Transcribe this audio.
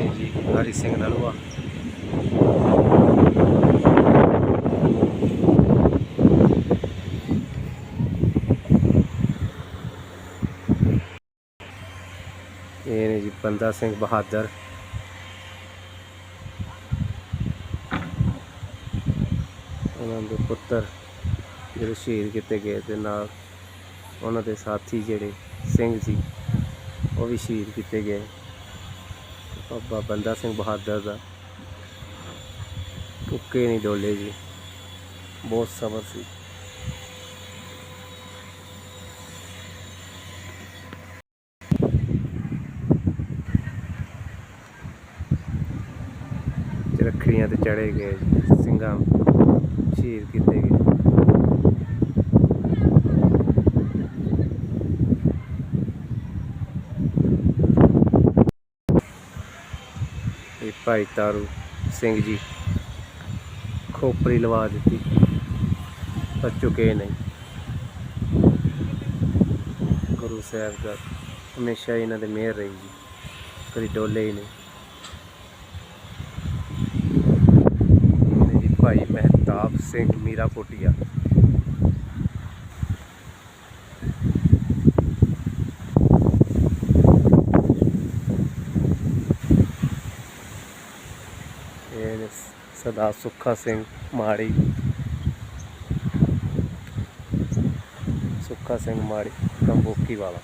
ਹਰੀ ਸਿੰਘ ਨਲੂਆ। ਇਹ ਨੇ ਜੀ ਬੰਦਾ ਸਿੰਘ ਬਹਾਦਰ। ਉਹਨਾਂ ਦੇ ਪੁੱਤਰ ਜਿਹੜੇ ਸ਼ਹੀਦ ਕੀਤੇ ਗਏ ਤੇ ਨਾਲ ਉਹਨਾਂ ਦੇ ਸਾਥੀ ਜਿਹੜੇ ਸਿੰਘ ਸੀ ਉਹ ਵੀ ਸ਼ਹੀਦ ਕੀਤੇ ਗਏ। ਬਾਬਾ ਬੰਦਾ ਸਿੰਘ ਬਹਾਦਰ ਦਾ। ਉੱਕੇ ਨਹੀਂ ਡੋਲੇ ਜੀ। ਬਹੁਤ ਸਬਰ ਸੀ। ਰੱਖੜੀਆਂ ਤੇ ਚੜੇ ਗਏ। ਜੀ, ਸਿੰਘਾਂ ਸ਼ਹੀਦ ਕੀਤੇ ਗਏ। ਇਹ ਭਾਈ ਤਾਰੂ ਸਿੰਘ ਜੀ ਖੋਪਰੀ ਲਵਾ ਦਿੱਤੀ, ਪਰ ਚੁੱਕੇ ਨਹੀਂ। ਗੁਰੂ ਸਾਹਿਬ ਦਾ ਹਮੇਸ਼ਾ ਹੀ ਇਹਨਾਂ ਦੇ ਮਿਹਰ ਰਹੀ ਜੀ, ਕਦੀ ਡੋਲੇ ਹੀ ਨਹੀਂ। ਭਾਈ ਮਹਿਤਾਬ ਸਿੰਘ ਮੀਰਾ ਕੋਟੀਆ ਇਹ ਨੇ ਸਰਦਾਰ ਸੁੱਖਾ ਸਿੰਘ ਮਾੜੀ। ਸੁੱਖਾ ਸਿੰਘ ਮਾੜੀ ਕੰਬੋਕੀ ਵਾਲਾ।